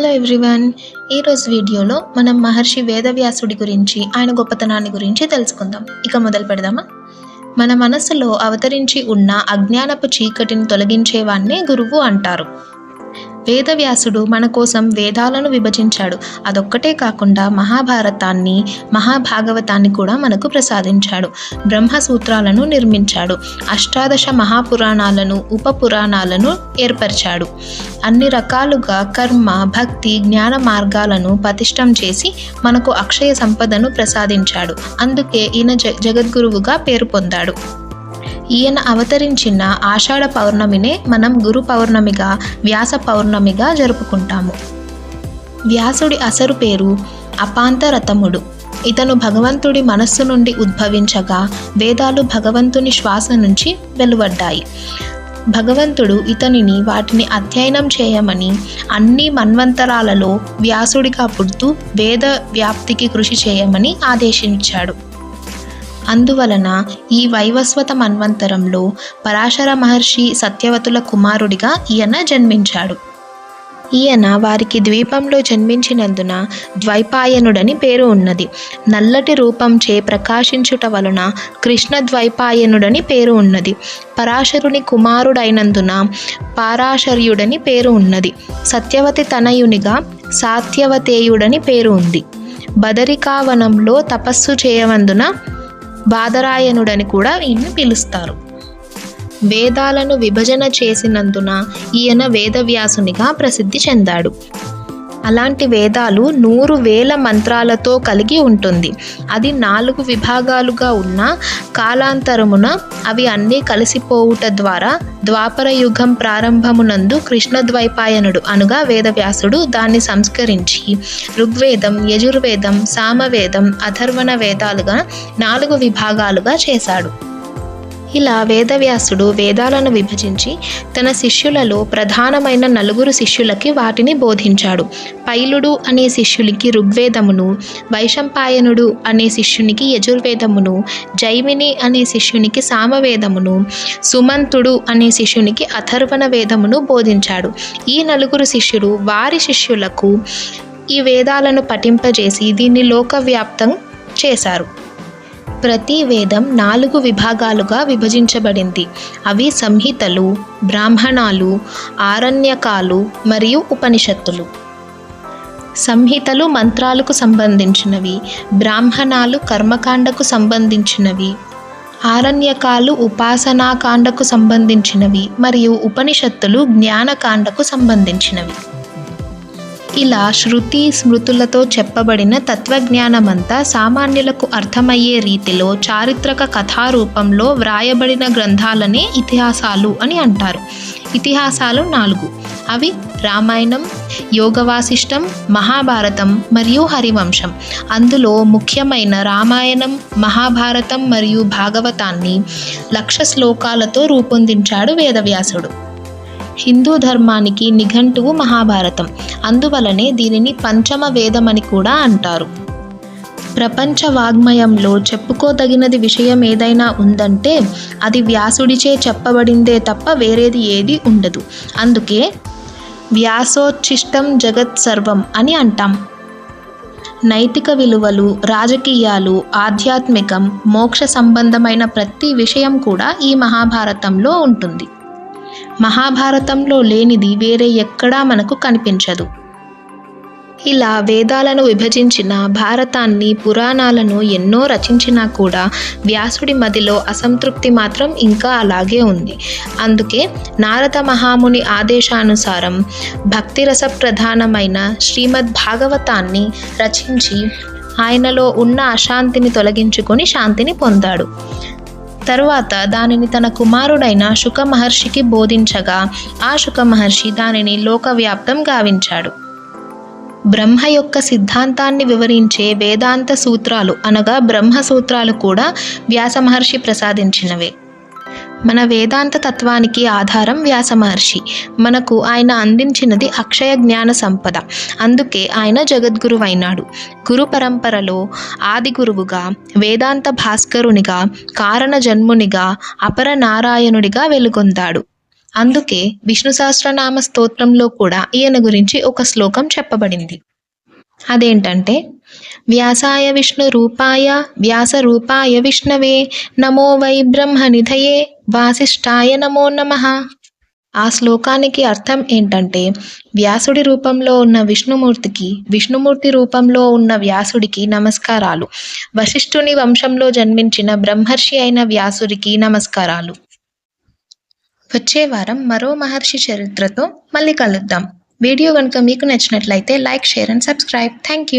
Hello everyone. ఈరోజు వీడియోలో మనం మహర్షి వేదవ్యాసుడి గురించి ఆయన గొప్పతనాన్ని గురించి తెలుసుకుందాం. ఇక మొదలు పెడదామా? మన మనసులో అవతరించి ఉన్న అజ్ఞానపు చీకటిని తొలగించేవాన్నే గురువు అంటారు. వేదవ్యాసుడు మన కోసం వేదాలను విభజించాడు. అదొక్కటే కాకుండా మహాభారతాన్ని మహాభాగవతాన్ని కూడా మనకు ప్రసాదించాడు. బ్రహ్మసూత్రాలను నిర్మించాడు. అష్టాదశ మహాపురాణాలను ఉప పురాణాలను ఏర్పరిచాడు. అన్ని రకాలుగా కర్మ భక్తి జ్ఞాన మార్గాలను పతిష్టం చేసి మనకు అక్షయ సంపదను ప్రసాదించాడు. అందుకే ఈయన జ జగద్గురువుగా పేరు పొందాడు. ఈయన అవతరించిన ఆషాఢ పౌర్ణమినే మనం గురు పౌర్ణమిగా వ్యాస పౌర్ణమిగా జరుపుకుంటాము. వ్యాసుడి అసరు పేరు అపాంతరతముడు. ఇతను భగవంతుడి మనస్సు నుండి ఉద్భవించగా వేదాలు భగవంతుని శ్వాస నుంచి వెలువడ్డాయి. భగవంతుడు ఇతనిని వాటిని అధ్యయనం చేయమని అన్ని మన్వంతరాలలో వ్యాసుడిగా పుడుతూ వేద వ్యాప్తికి కృషి చేయమని ఆదేశించాడు. అందువలన ఈ వైవస్వత మన్వంతరంలో పరాశర మహర్షి సత్యవతుల కుమారుడిగా ఈయన జన్మించాడు. ఈయన వారికి ద్వీపంలో జన్మించినందున ద్వైపాయనుడని పేరు ఉన్నది. నల్లటి రూపంచే ప్రకాశించుట వలన కృష్ణ ద్వైపాయనుడని పేరు ఉన్నది. పరాశరుని కుమారుడైనందున పారాశర్యుడని పేరు ఉన్నది. సత్యవతి తనయునిగా సాత్యవతేయుడని పేరు ఉంది. బదరికావనంలో తపస్సు చేయవందున బాదరాయణుడని కూడా ఈయన్ని పిలుస్తారు. వేదాలను విభజన చేసినందున ఈయన వేదవ్యాసునిగా ప్రసిద్ధి చెందాడు. అలాంటి వేదాలు నూరు వేల మంత్రాలతో కలిగి ఉంటుంది. అది నాలుగు విభాగాలుగా ఉన్న కాలాంతరమున అవి అన్నీ కలిసిపోవుట ద్వారా ద్వాపర యుగం ప్రారంభమునందు కృష్ణద్వైపాయనుడు అనగా వేదవ్యాసుడు దాన్ని సంస్కరించి ఋగ్వేదం యజుర్వేదం సామవేదం అథర్వణ వేదాలుగా నాలుగు విభాగాలుగా చేశాడు. ఇలా వేదవ్యాసుడు వేదాలను విభజించి తన శిష్యులలో ప్రధానమైన నలుగురు శిష్యులకి వాటిని బోధించాడు. పైలుడు అనే శిష్యునికి ఋగ్వేదమును వైశంపాయనుడు అనే శిష్యునికి యజుర్వేదమును జైమిని అనే శిష్యునికి సామవేదమును సుమంతుడు అనే శిష్యునికి అథర్వణ వేదమును బోధించాడు. ఈ నలుగురు శిష్యులు వారి శిష్యులకు ఈ వేదాలను పఠింపజేసి దీన్ని లోకవ్యాప్తం చేశారు. ప్రతి వేదం నాలుగు విభాగాలుగా విభజించబడింది. అవి సంహితలు బ్రాహ్మణాలు ఆరణ్యకాలు మరియు ఉపనిషత్తులు. సంహితలు మంత్రాలకు సంబంధించినవి బ్రాహ్మణాలు కర్మకాండకు సంబంధించినవి ఆరణ్యకాలు ఉపాసనాకాండకు సంబంధించినవి మరియు ఉపనిషత్తులు జ్ఞానకాండకు సంబంధించినవి. ఇలా శృతి స్మృతులతో చెప్పబడిన తత్వజ్ఞానమంతా సామాన్యులకు అర్థమయ్యే రీతిలో చారిత్రక కథారూపంలో వ్రాయబడిన గ్రంథాలనే ఇతిహాసాలు అని అంటారు. ఇతిహాసాలు నాలుగు. అవి రామాయణం యోగవాసిష్టం మహాభారతం మరియు హరివంశం. అందులో ముఖ్యమైన రామాయణం మహాభారతం మరియు భాగవతాన్ని లక్ష శ్లోకాలతో రూపొందించాడు వేదవ్యాసుడు. హిందూ ధర్మానికి నిఘంటువు మహాభారతం. అందువలనే దీనిని పంచమ వేదమని కూడా అంటారు. ప్రపంచ వాగ్మయంలో చెప్పుకోదగినది విషయం ఏదైనా ఉందంటే అది వ్యాసుడిచే చెప్పబడిందే తప్ప వేరేది ఏది ఉండదు. అందుకే వ్యాసోచ్ఛిష్టం జగత్ సర్వం అని అంటాం. నైతిక విలువలు రాజకీయాలు ఆధ్యాత్మికం మోక్ష సంబంధమైన ప్రతి విషయం కూడా ఈ మహాభారతంలో ఉంటుంది. మహాభారతంలో లేనిది వేరే ఎక్కడా మనకు కనిపించదు. ఇలా వేదాలను విభజించిన భారతాన్ని పురాణాలను ఎన్నో రచించినా కూడా వ్యాసుడి మదిలో అసంతృప్తి మాత్రం ఇంకా అలాగే ఉంది. అందుకే నారద మహాముని ఆదేశానుసారం భక్తిరస ప్రధానమైన శ్రీమద్ భాగవతాన్ని రచించి ఆయనలో ఉన్న అశాంతిని తొలగించుకొని శాంతిని పొందాడు. తరువాత దానిని తన కుమారుడైన శుక మహర్షికి బోధించగా ఆ శుక మహర్షి దానిని లోకవ్యాప్తం గావించాడు. బ్రహ్మ యొక్క సిద్ధాంతాన్ని వివరించే వేదాంత సూత్రాలు అనగా బ్రహ్మ సూత్రాలు కూడా వ్యాస మహర్షి ప్రసాదించినవే. మన వేదాంత తత్వానికి ఆధారం వ్యాస మహర్షి. మనకు ఆయన అందించినది అక్షయ జ్ఞాన సంపద. అందుకే ఆయన జగద్గురువైనాడు. గురు పరంపరలో ఆది గురువుగా వేదాంత భాస్కరునిగా కారణ జన్మునిగా అపర నారాయణుడిగా వెలుగొందాడు. అందుకే విష్ణు సహస్రనామ స్తోత్రంలో కూడా ఈయన గురించి ఒక శ్లోకం చెప్పబడింది. అదేంటంటే వ్యాసాయ విష్ణు రూపాయ వ్యాస రూపాయ విష్ణవే నమో వై బ్రహ్మ నిధయే వాసిష్ఠాయ నమో నమః. ఆ శ్లోకానికి అర్థం ఏంటంటే వ్యాసుడి రూపంలో ఉన్న విష్ణుమూర్తికి విష్ణుమూర్తి రూపంలో ఉన్న వ్యాసుడికి నమస్కారాలు. వశిష్ఠుని వంశంలో జన్మించిన బ్రహ్మర్షి అయిన వ్యాసుడికి నమస్కారాలు. వచ్చే వారం మరో మహర్షి చరిత్రతో మళ్ళీ కలుద్దాం. వీడియో కనుక మీకు నచ్చినట్లయితే like share and subscribe. Thank you.